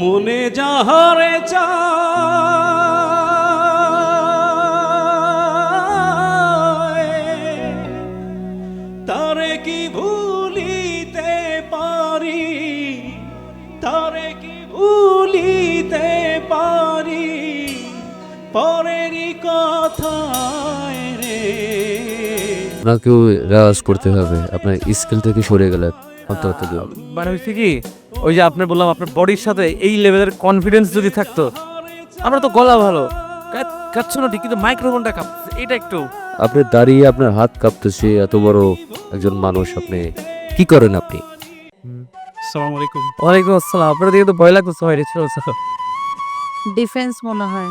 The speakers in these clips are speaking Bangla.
মনে যাহারে চায় তারে কি ভুলিতে পারি? তারে কি ভুলিতে পারি? পরেরই কথা রে। আপনাকেও রেওয়াজ করতে হবে। আপনার স্কেল থেকে সরে গেলে অন্তত মানে হচ্ছে কি? ওই যে আপনার বললাম আপনার বডির সাথে এই লেভেলের কনফিডেন্স যদি থাকতো আমরা তো গলা ভালো। কাচ্ছ না ঠিক? কিন্তু মাইক্রোফোনটা কাঁপছে এটা একটু। আপনি দাঁড়িয়ে আপনার হাত কাঁপতেছে এত বড় একজন মানুষ আপনি কি করেন আপনি? আসসালামু আলাইকুম ওয়ালাইকুম আসসালাম। আপনার দিকে তো ভয় লাগতেছে ভাই রে। ডিফেন্স মনে হয়।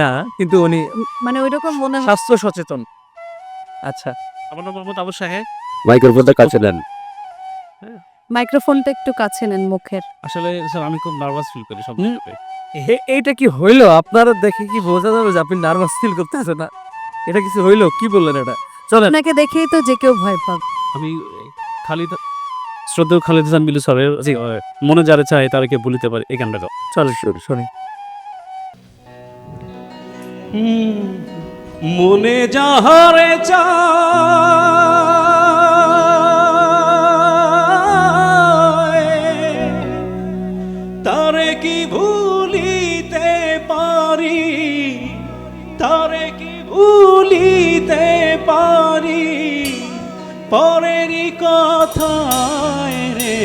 না কিন্তু উনি মানে ওইরকম মনে হয়। স্বাস্থ্য সচেতন। আচ্ছা। আমার নাম মোহাম্মদ আবু সাহেব। মাইক্রোফোনটা কাছে নেন। মাইক্রোফোনটা একটু কাছে নেন মুখের। আসলে স্যার আমি খুব নার্ভাস ফিল করি সব এইটা কি হইল? আপনারা দেখে কি বোঝা যাবে যে আপনি নার্ভাস ফিল করতেছেন না? এটা কিছু হইল? কি বললেন এটা? চলেন। আপনাকে দেখেই তো যে কেউ ভয় পাবে আমি খালিদ শ্রদ্ধেয় খালিদ হাসান বিলু স্যারের জি, মনে যারে চায় তারকে বলিতে পারে এই গানটা গাও। চলো শুনি শুনি। মনে যাহারে চায় তারে কি ভুলিতে পারি? তারে কি ভুলিতে পারি? পরেরই কথায় রে,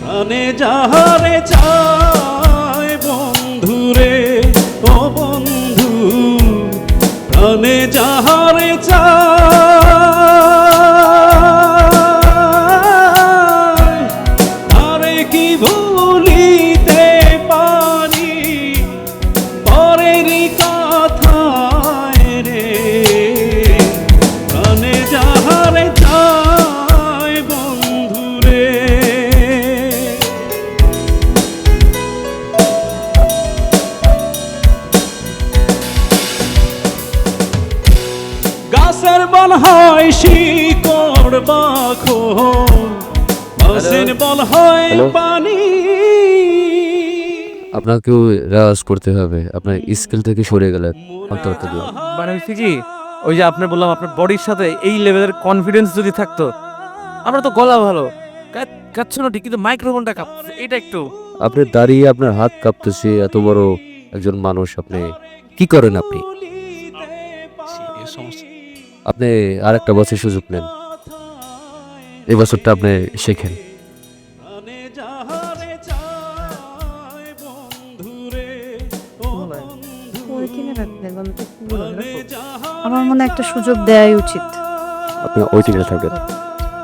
প্রাণে যাহারে চায় বন্ধুরে ও বন্ধু, প্রাণে যাহারে চায় গাছের বল হয় শিকড় বাখো গাছের বল হয় পানি। আপনাকেও রেওয়াজ করতে হবে। আপনার স্কেল থেকে সরে গেলেন অন্তত মানে হচ্ছে কি ওই যে আপনার বললাম আপনার বডির সাথে এই লেভেলের কনফিডেন্স যদি থাকতো আমরা তো গলা ভালো। কাচ্ছ না ঠিক? কিন্তু মাইক্রোফোনটা কাঁপছে এটা একটু। আপনি দাঁড়িয়ে আপনার হাত কাঁপতেছে এত বড় একজন মানুষ আপনি। কি করেন আপনি? আপনি আর একটা বছর সুযোগ নেন। এই বছরটা আপনি শেখেন। আমার মনে হয় একটা সুযোগ দেওয়াই উচিত। আপনি ওইটিংয়ে থাকবেন।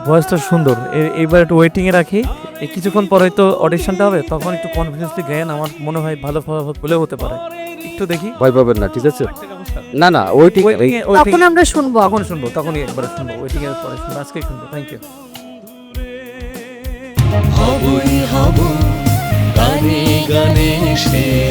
ভয়েসটা সুন্দর। এইবার একটু ওয়েটিং এ রাখি কিছুক্ষণ পরে তো অডিশনটা হবে তখন একটু কনফিডেন্সলি গায়েন। আমার মনে হয় ভালো ফলাফল হলেও হতে পারে। একটু দেখি। ভয় পাবেন না ঠিক আছে? না না ওইটিং ওয়েটিং তখন আমরা শুনব। এখন শুনব তখনই একবার শুনব। ওয়েটিং এর পরে শুনব। আজকে শুনব। থ্যাংক ইউ হবই হব গানে গানে সেরা